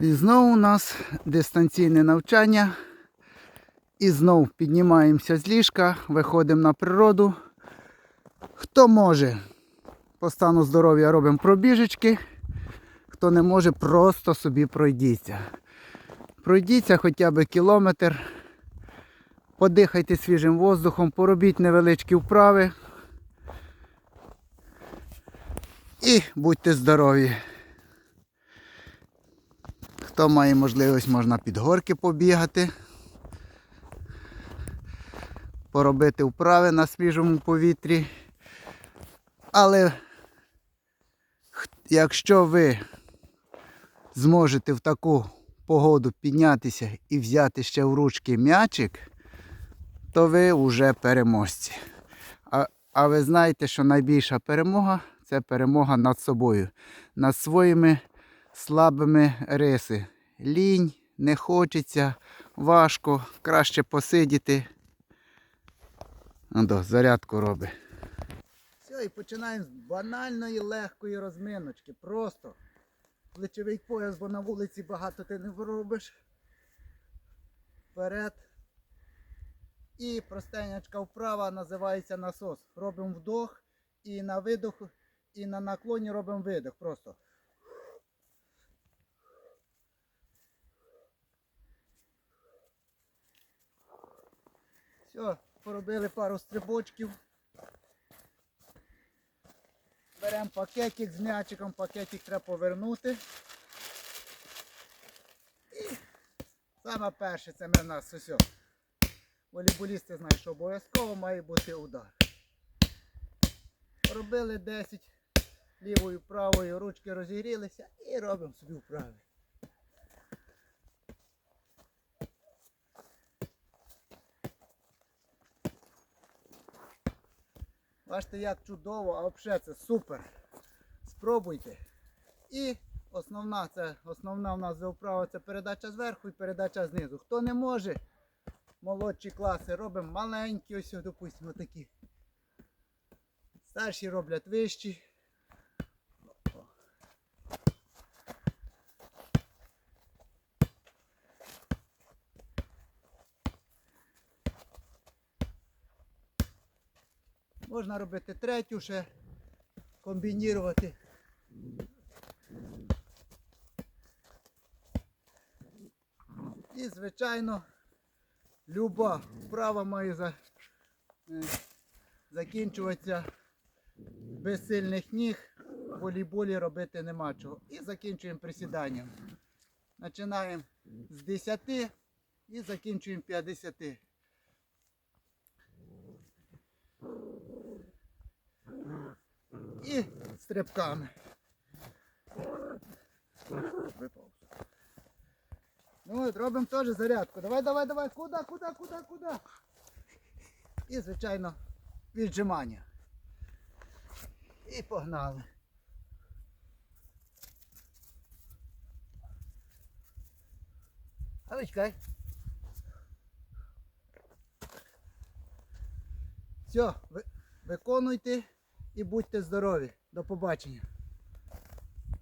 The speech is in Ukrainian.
І знову у нас дистанційне навчання. І знову піднімаємося з ліжка, виходимо на природу. Хто може, по стану здоров'я робимо пробіжечки. Хто не може, просто собі пройдіться. Пройдіться хоча б кілометр. Подихайте свіжим воздухом, поробіть невеличкі вправи. І будьте здорові. Хто має можливість, можна під горки побігати, поробити вправи на свіжому повітрі. Але якщо ви зможете в таку погоду піднятися і взяти ще в ручки м'ячик, то ви вже переможці. А, а ви знаєте, що найбільша перемога це перемога над собою, над своїми слабими риси. Лінь, не хочеться, важко, краще посидіти. Андо, зарядку робить. Все, і починаємо з банальної легкої розминочки. Просто плечовий пояс, бо на вулиці багато ти не робиш. Вперед. І простенячка вправа називається насос. Робимо вдох і на видох, і на наклоні робимо видох. Просто. Все, поробили пару стрибочків. Беремо пакетик з м'ячиком, пакетик треба повернути. І саме перше це ми в нас ось. Волейболісти знають, що обов'язково має бути удар. Робили 10 лівою, правою, ручки розігрілися і робимо собі вправи. Бачите, як чудово, а взагалі це супер. Спробуйте. І основна, це, основна в нас за вправа це передача зверху і передача знизу. Хто не може, молодші класи робимо маленькі, ось, допустимо, такі. Старші роблять вищі. Можна робити третю ще, комбінірувати. І, звичайно, люба вправа має за, е, закінчуватися без сильних ніг. В волейболі робити нема чого. І закінчуємо присіданням. Починаємо з 10 і закінчуємо 50. І стрибками. Випав. Ну от робимо теж зарядку. Давай, давай, давай. Куди, куди, куди, куди? І, звичайно, віджимання. І погнали. А ви чекай. Все, ви, виконуйте і будьте здорові. До побачення.